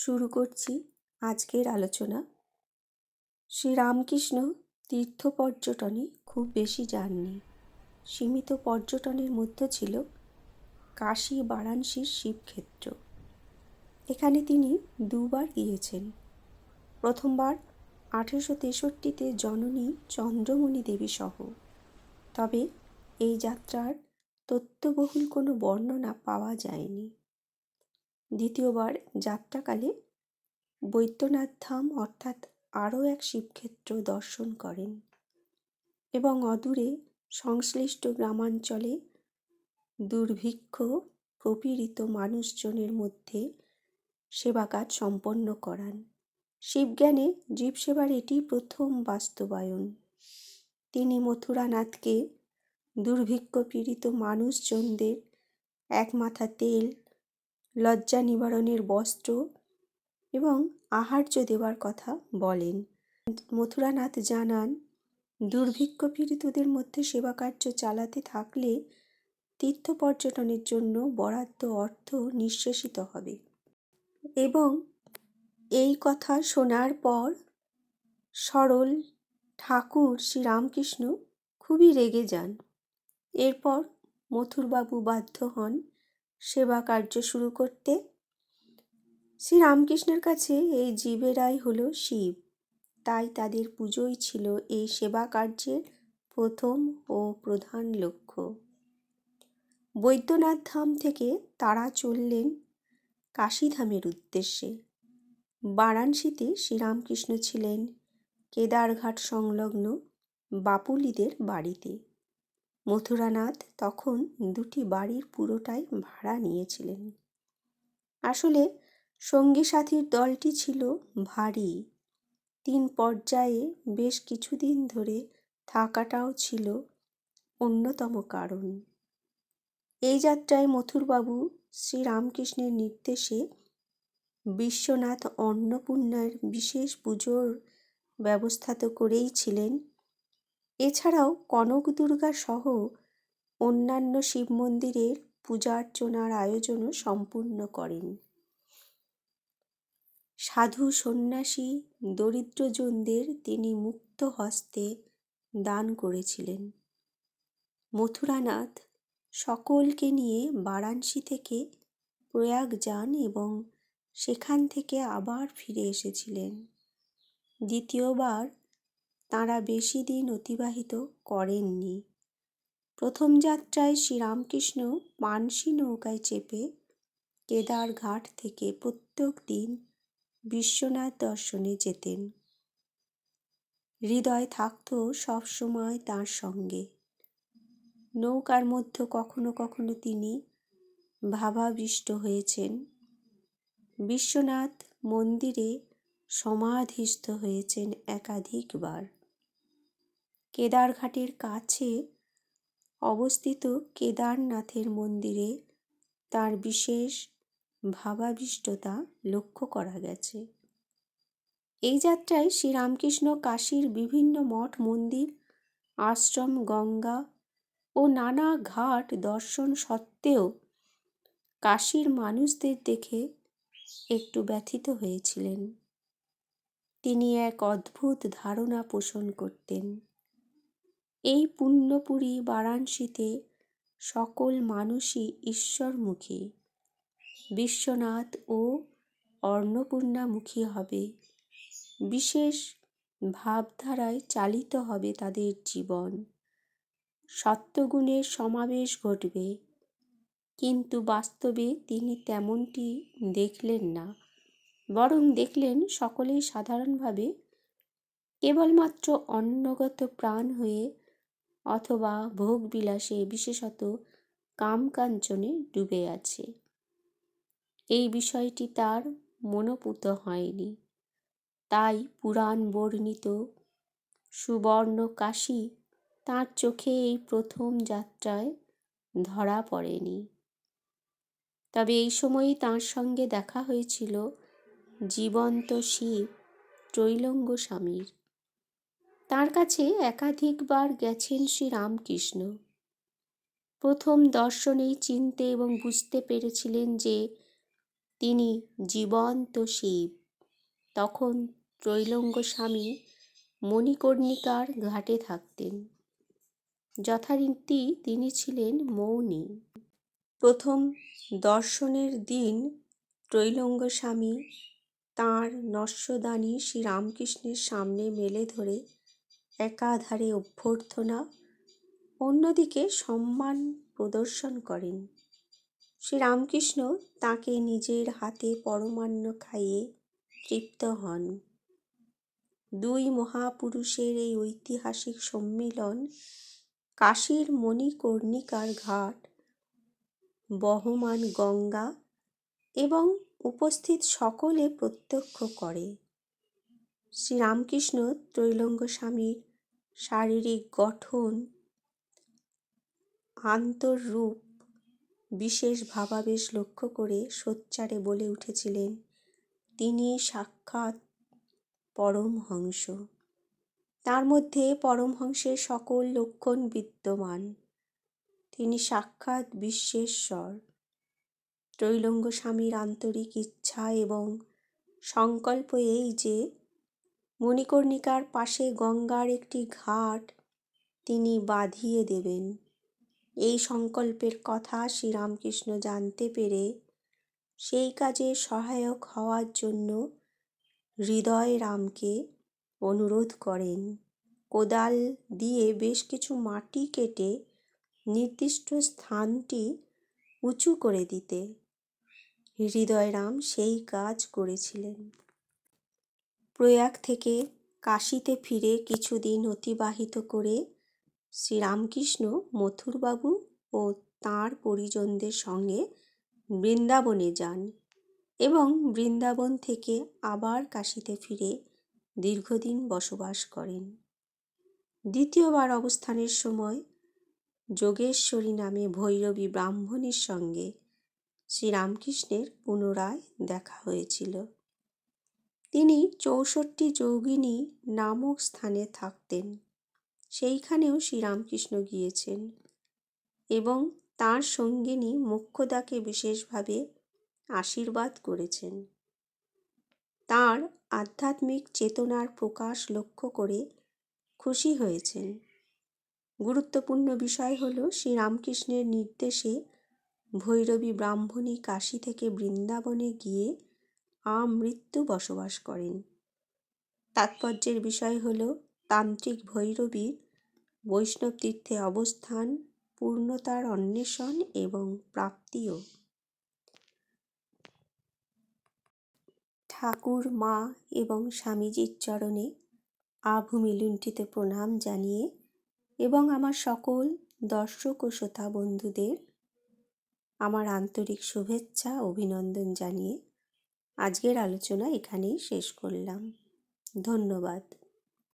শুরু করছি আজকের আলোচনা। শ্রীরামকৃষ্ণ তীর্থ পর্যটনে খুব বেশি যাননি। সীমিত পর্যটনের মধ্যে ছিল কাশী বারাণসীর শিবক্ষেত্র। এখানে তিনি দুবার গিয়েছেন। প্রথমবার আঠেরোশো তেষট্টিতে জননী চন্দ্রমণি দেবী সহ। তবে এই যাত্রার তথ্যবহুল কোনো বর্ণনা পাওয়া যায়নি। দ্বিতীয়বার যাত্রাকালে বৈদ্যনাথ ধাম অর্থাৎ আরও এক শিবক্ষেত্র দর্শন করেন এবং অদূরে সংশ্লিষ্ট গ্রামাঞ্চলে দুর্ভিক্ষ প্রপীড়িত মানুষজনের মধ্যে সেবা কাজ সম্পন্ন করান। শিবজ্ঞানে জীবসেবার এটি প্রথম বাস্তবায়ন। তিনি মথুরানাথকে দুর্ভিক্ষ পীড়িত মানুষজনদের এক মাথা তেল লজ্জা নিবারণের বস্ত্র এবং আহার্য দেওয়ার কথা বলেন। মথুরানাথ জানান, দুর্ভিক্ষ পীড়িতদের মধ্যে সেবা কার্য চালাতে থাকলে তীর্থ পর্যটনের জন্য বরাদ্দ অর্থ নিঃশেষিত হবে। এবং এই কথা শোনার পর সরল ঠাকুর শ্রীরামকৃষ্ণ খুবই রেগে যান। এরপর মথুরবাবু বাধ্য হন সেবা কার্য শুরু করতে। শ্রীরামকৃষ্ণের কাছে এই জীবেরাই হলো শিব। তাই তাদের পুজোই ছিল এই সেবা কার্যের প্রথম ও প্রধান লক্ষ্য। বৈদ্যনাথ ধাম থেকে তারা চললেন কাশীধামের উদ্দেশ্যে। বারাণসীতে শ্রীরামকৃষ্ণ ছিলেন। কেদারঘাট সংলগ্ন বাপুলিদের বাড়িতে। মথুরানাথ তখন দুটি বাড়ির পুরোটাই ভাড়া নিয়েছিলেন। আসলে সঙ্গী সাথীর দলটি ছিল ভারী। তিন পর্যায়ে বেশ কিছুদিন ধরে থাকাটাও ছিল অন্যতম কারণ। এই যাত্রায় মথুরবাবু শ্রীরামকৃষ্ণের নির্দেশে বিশ্বনাথ অন্নপূর্ণার বিশেষ পুজোর ব্যবস্থা তো করেই ছিলেন। এছাড়াও কনক দুর্গা সহ অন্যান্য শিব মন্দিরের পূজার্চনার আয়োজনও সম্পূর্ণ করেন। সাধু সন্ন্যাসী দরিদ্রজনদের তিনি মুক্ত হস্তে দান করেছিলেন। মথুরানাথ সকলকে নিয়ে বারাণসী থেকে প্রয়াগ যান এবং সেখান থেকে আবার ফিরে এসেছিলেন। দ্বিতীয়বার তাঁরা বেশি দিন অতিবাহিত করেননি। প্রথম যাত্রায় শ্রীরামকৃষ্ণ মানসী নৌকায় চেপে কেদার ঘাট থেকে প্রত্যেক দিন বিশ্বনাথ দর্শনে যেতেন। হৃদয় থাকত সবসময় তার সঙ্গে। নৌকার মধ্যে কখনো কখনো তিনি ভাবাবিষ্ট হয়েছেন। বিশ্বনাথ মন্দিরে সমাধিস্থ হয়েছেন একাধিকবার। কেদারঘাটের কাছে অবস্থিত কেদারনাথের মন্দিরে তার বিশেষ ভাবাবিষ্টতা লক্ষ্য করা গেছে। এই যাত্রায় শ্রীরামকৃষ্ণ কাশীর বিভিন্ন মঠ, মন্দির, আশ্রম, গঙ্গা ও নানা ঘাট দর্শন সত্ত্বেও কাশীর মানুষদের দেখে একটু ব্যথিত হয়েছিলেন। তিনি এক অদ্ভুত ধারণা পোষণ করতেন। এই পুণ্যপুরী বারাণসীতে সকল মানুষই ঈশ্বরমুখী। বিশ্বনাথ ও অন্নপূর্ণামুখী হবে। বিশেষ ভাবধারায় চালিত হবে তাদের জীবন। সত্যগুণের সমাবেশ ঘটবে। কিন্তু বাস্তবে তিনি তেমনটি দেখলেন না। বরং দেখলেন সকলেই সাধারণভাবে কেবলমাত্র অন্নগত প্রাণ হয়ে অথবা ভোগবিলাসে বিশেষত কামকাঞ্চনে ডুবে আছে। এই বিষয়টি তার মনোপুত হয়নি। তাই পুরাণ বর্ণিত সুবর্ণ কাশী তাঁর চোখে এই প্রথম যাত্রায় ধরা পড়েনি। তবে এই সময়ই তাঁর সঙ্গে দেখা হয়েছিল জীবন্ত শিব ত্রৈলঙ্গ স্বামীর। তার কাছে একাধিকবার গেছেন শ্রী রামকৃষ্ণ প্রথম দর্শনেই চিনতে এবং বুঝতে পেরেছিলেন যে তিনি জীবন্ত শিব। তখন ত্রৈলঙ্গ স্বামী মণিকর্ণিকার ঘাটে থাকতেন। যথারীতি তিনি ছিলেন মৌনী। প্রথম দর্শনের দিন ত্রৈলঙ্গ স্বামী তাঁর নস্যদানী শ্রীরামকৃষ্ণের সামনে মেলে ধরে একাধারে অভ্যর্থনা, অন্যদিকে সম্মান প্রদর্শন করেন। শ্রীরামকৃষ্ণ তাকে নিজের হাতে পরমান্ন খাইয়ে তৃপ্ত হন। দুই মহাপুরুষের এই ঐতিহাসিক সম্মিলন কাশীর মণিকর্ণিকার ঘাট, বহমান গঙ্গা এবং উপস্থিত সকলে প্রত্যক্ষ করে। শ্রীরামকৃষ্ণ ত্রৈলঙ্গ স্বামীর শারীরিক গঠন আন্তরূপ বিশেষ ভাবাবেশ লক্ষ্য করে সোচ্চারে বলে উঠেছিলেন, তিনি সাক্ষাৎ পরমহংস। তার মধ্যে পরমহংসের সকল লক্ষণ বিদ্যমান। তিনি সাক্ষাৎ বিশ্বেশ্বর। ত্রৈলঙ্গ স্বামীর আন্তরিক ইচ্ছা এবং সংকল্প এই যে মণিকর্ণিকার পাশে গঙ্গার একটি ঘাট তিনি বাঁধিয়ে দেবেন। এই সংকল্পের কথা শ্রীরামকৃষ্ণ জানতে পেরে সেই কাজে সহায়ক হওয়ার জন্য হৃদয় রামকে অনুরোধ করেন। কোদাল দিয়ে বেশ কিছু মাটি কেটে নির্দিষ্ট স্থানটি উঁচু করে দিতে। হৃদয়রাম সেই কাজ করেছিলেন। প্রয়াগ থেকে কাশিতে ফিরে কিছুদিন অতিবাহিত করে শ্রীরামকৃষ্ণ মথুরবাবু ও তাঁর পরিজনদের সঙ্গে বৃন্দাবনে যান এবং বৃন্দাবন থেকে আবার কাশিতে ফিরে দীর্ঘদিন বসবাস করেন। দ্বিতীয়বার অবস্থানের সময় যোগেশ্বরী নামে ভৈরবী ব্রাহ্মণের সঙ্গে শ্রীরামকৃষ্ণের পুনরায় দেখা হয়েছিল। তিনি চৌষট্টি যোগিনী নামক স্থানে থাকতেন। সেইখানেও শ্রীরামকৃষ্ণ গিয়েছেন এবং তার সঙ্গিনী মোক্ষদাকে বিশেষভাবে আশীর্বাদ করেছেন। তার আধ্যাত্মিক চেতনার প্রকাশ লক্ষ্য করে খুশি হয়েছেন। গুরুত্বপূর্ণ বিষয় হল শ্রীরামকৃষ্ণের নির্দেশে ভৈরবী ব্রাহ্মণী কাশী থেকে বৃন্দাবনে গিয়ে আমৃত্যু বসবাস করেন। তাৎপর্যের বিষয় হল তান্ত্রিক ভৈরবীর বৈষ্ণব তীর্থে অবস্থান, পূর্ণতার অন্বেষণ এবং প্রাপ্তিও। ঠাকুর, মা এবং স্বামীজির চরণে আভূমি লুণ্ঠিত প্রণাম জানিয়ে এবং আমার সকল দর্শক ও শ্রোতা বন্ধুদের আমার আন্তরিক শুভেচ্ছা, অভিনন্দন জানিয়ে আজকের আলোচনা এখানেই শেষ করলাম। ধন্যবাদ।